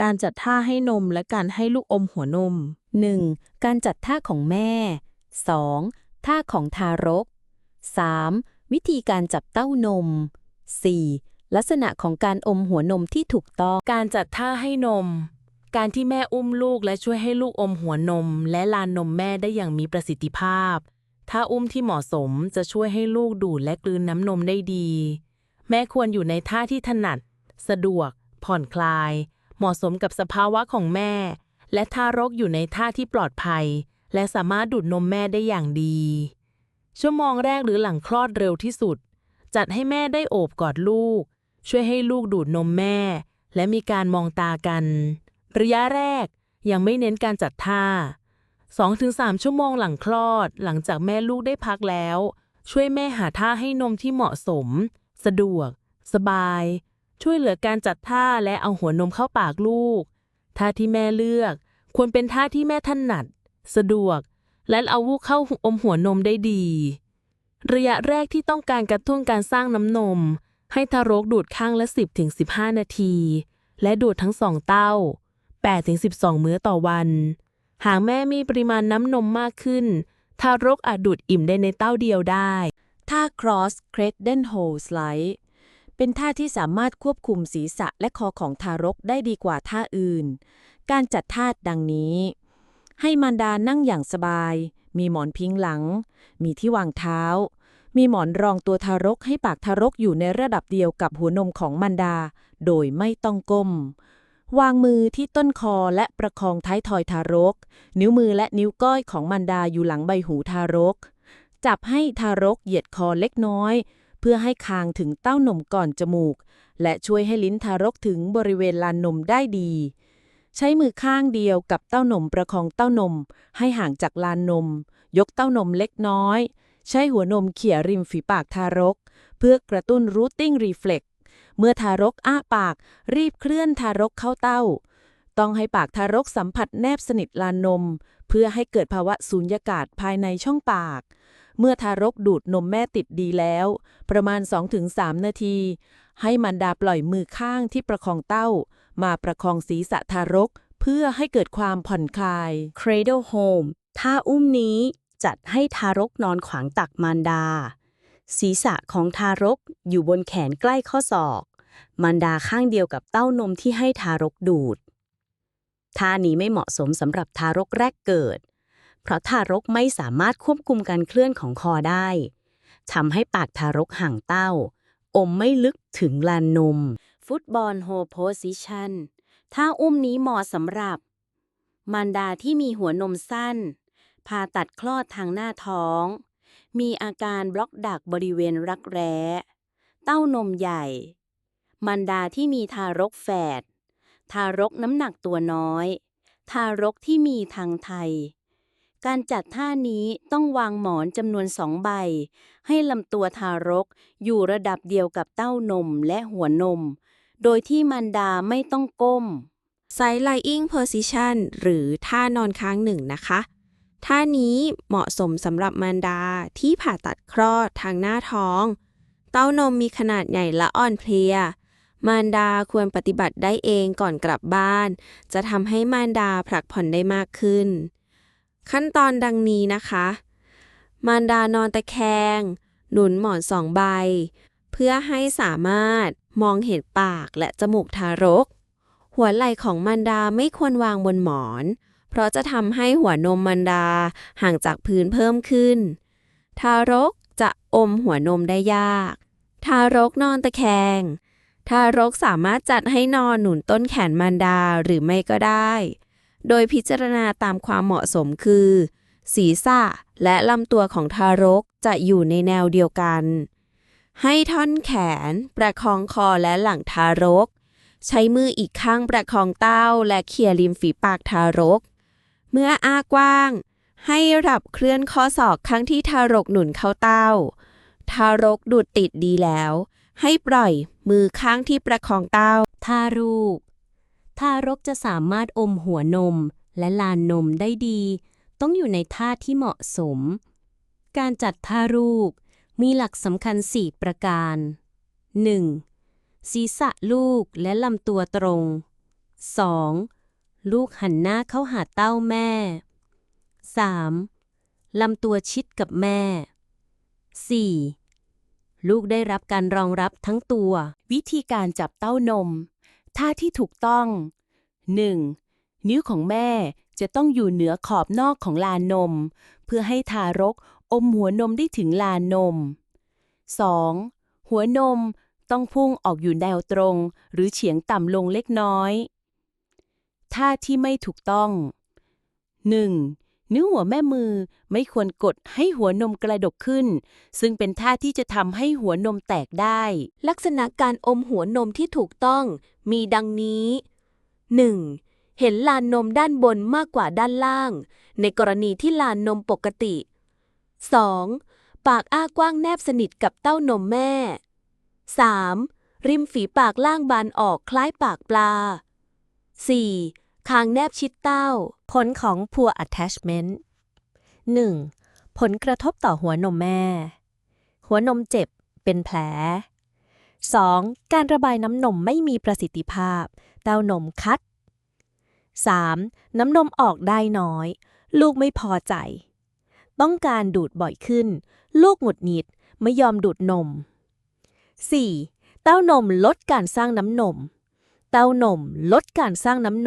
การจัดท่าให้นมและการให้ลูกอมหัวนม 1. การจัดท่าของแม่ 2. ท่าของทารก 3. วิธีการจับเต้านม 4. ลักษณะของการอมหัวนมที่ถูกต้อง การจัดท่าให้นม การที่แม่อุ้มลูกและช่วยให้ลูกอมหัวนม และลานนมแม่ได้อย่างมีประสิทธิภาพ ถ้าอุ้มที่เหมาะสมจะช่วยให้ลูกดูดและกลืนน้ำนมได้ดี แม่ควรอยู่ในท่าที่ถนัด สะดวก ผ่อนคลาย เหมาะสมกับสภาวะของแม่ และทารกอยู่ในท่าที่ปลอดภัย และสามารถดูดนมแม่ได้อย่างดี ชั่วโมงแรกหรือหลังคลอดเร็วที่สุด จัดให้แม่ได้โอบกอดลูก ช่วยให้ลูกดูดนมแม่ และมีการมองตากัน ระยะแรกยังไม่เน้นการจัดท่า 2-3 ชั่วโมงหลังคลอด หลังจากแม่ลูกได้พักแล้ว ช่วยแม่หาท่าให้นมที่เหมาะสม สะดวก สบาย ช่วยเหลือการจัดท่าและเอาหัวนมเข้าปากลูก ท่าที่แม่เลือกควรเป็นท่าที่แม่ถนัด สะดวก และเอาลูกเข้าอมหัวนมได้ดี ระยะแรกที่ต้องการกระตุ้นการสร้างน้ำนม ให้ทารกดูดข้างละ 10-15 นาที และดูดทั้งสองเต้า 8-12 มื้อต่อวัน หากแม่มีปริมาณน้ำนมมากขึ้น ทารกอาจดูดอิ่มได้ในเต้าเดียวได้ ท่า cross cradle hold slide เป็นท่าที่สามารถควบคุมศีรษะและคอของทารกได้ดีกว่าท่าอื่น การจัดท่าดังนี้ ให้มารดานั่งอย่างสบาย มีหมอนพิงหลัง มีที่วางเท้า มีหมอนรองตัวทารกให้ปากทารกอยู่ในระดับเดียวกับหัวนมของมารดา โดยไม่ต้องก้ม วางมือที่ต้นคอและประคองท้ายทอยทารก นิ้วมือและนิ้วก้อยของมารดาอยู่หลังใบหูทารก จับให้ทารกเหยียดคอเล็กน้อย พื่อให้คางถึงเต้านมก่อนจมูก และช่วยให้ลิ้นทารกถึงบริเวณลานนมได้ดี ใช้มือข้างเดียวกับเต้านมประคองเต้านม ให้ห่างจากลานนม ยกเต้านมเล็กน้อย ใช้หัวนมเขี่ยริมฝีปากทารก เพื่อกระตุ้นรูทติ้งรีเฟล็กเมื่อทารกอ้าปาก รีบเคลื่อนทารกเข้าเต้า ต้องให้ปากทารกสัมผัสแนบสนิทลานนม เพื่อให้เกิดภาวะสูญญากาศภายในช่องปาก เมื่อทารกดูดนมแม่ติดดีแล้ว ประมาณ 2-3 นาที ให้มันดาปล่อยมือข้างที่ประคองเต้า มาประคองศีรษะทารก เพื่อให้เกิดความผ่อนคลาย Cradle Home ท่าอุ้มนี้จัดให้ทารกนอนขวางตักมารดา ศีรษะของทารกอยู่บนแขนใกล้ข้อศอก มารดาข้างเดียวกับเต้านมที่ให้ทารกดูดท่านี้ไม่เหมาะสมสำหรับทารกแรกเกิด เพราะทารกไม่สามารถควบคุมการเคลื่อนของคอได้ทำให้ปากทารกห่างเต้า อมไม่ลึกถึงลานนม ฟุตบอลโฮโพสิชันท่าอุ้มนี้เหมาะสำหรับ มารดาที่มีหัวนมสั้นผ่าตัดคลอดทางหน้าท้อง มีอาการบล็อกดักบริเวณรักแร้ เต้านมใหญ่มารดาที่มีทารกแฝด ทารกน้ำหนักตัวน้อย ทารกที่มีทางไทย การจัดท่านี้ต้องวางหมอนจำนวนสองใบ ให้ลำตัวทารกอยู่ระดับเดียวกับเต้านมและหัวนม โดยที่มารดาไม่ต้องก้ม Side lying position หรือท่านอนค้างหนึ่งนะคะ ท่านี้เหมาะสมสำหรับมารดาที่ผ่าตัดคลอดทางหน้าท้อง เต้านมมีขนาดใหญ่และอ่อนเพลีย มารดาควรปฏิบัติได้เองก่อนกลับบ้าน จะทำให้มารดาผลักผ่อนได้มากขึ้น ขั้นตอนดังนี้นะคะ มารดานอนตะแคง หนุนหมอนสองใบ เพื่อให้สามารถมองเห็นปากและจมูกทารก หัวไหล่ของมารดาไม่ควรวางบนหมอน เพราะจะทำให้หัวนมมารดาห่างจากพื้นเพิ่มขึ้น ทารกจะอมหัวนมได้ยาก ทารกนอนตะแคง ทารกสามารถจัดให้นอนหนุนต้นแขนมารดาหรือไม่ก็ได้ โดยพิจารณาตามความเหมาะสมคือ ศีรษะและลำตัวของทารกจะอยู่ในแนวเดียวกัน ให้ท่อนแขน ประคองคอและหลังทารก ใช้มืออีกข้างประคองเต้าและเขี่ยริมฝีปากทารก เมื่ออ้ากว้าง ให้รับเคลื่อนข้อศอกข้างที่ทารกหนุนเข้าเต้า ทารกดูดติดดีแล้ว ให้ปล่อยมือข้างที่ประคองเต้าท่ารูป ทารกจะสามารถอมหัวนมและลานนมได้ดี ต้องอยู่ในท่าที่เหมาะสม การจัดท่ารูปมีหลักสำคัญ 4 ประการ 1. ศีรษะลูกและลำตัวตรง 2. ลูกหันหน้าเข้าหาเต้าแม่ 3. ลำตัวชิดกับแม่ 4. ลูกได้รับการรองรับทั้งตัว วิธีการจับเต้านม ท่าที่ถูกต้อง 1. นิ้วของแม่จะต้องอยู่เหนือขอบนอกของลานมเพื่อให้ทารกอมหัวนมได้ถึงลานม 2. หัวนมต้องพุ่งออกอยู่แนวตรง หรือเฉียงต่ำลงเล็กน้อย ท่าที่ไม่ถูกต้อง 1. นิ้วหัวแม่มือไม่ควรกดให้หัวนมกระดกขึ้น ซึ่งเป็นท่าที่จะทำให้หัวนมแตกได้ ลักษณะการอมหัวนมที่ถูกต้องมีดังนี้ 1. เห็นลานนมด้านบนมากกว่าด้านล่าง ในกรณีที่ลานนมปกติ 2. ปากอ้ากว้างแนบสนิทกับเต้านมแม่ 3. ริมฝีปากล่างบานออกคล้ายปากปลา 4. คางแนบชิดเต้า ผลของ poor attachment 1. ผลกระทบต่อหัวนมแม่ หัวนมเจ็บเป็นแผล 2. การระบายน้ำนมไม่มีประสิทธิภาพ เต้านมคัด 3. น้ำนมออกได้น้อย ลูกไม่พอใจ ต้องการดูดบ่อยขึ้น ลูกหงุดหงิดไม่ยอมดูดนม 4. เต้านมลดการสร้างน้ำนม เต้านมลดการสร้างน้ำนม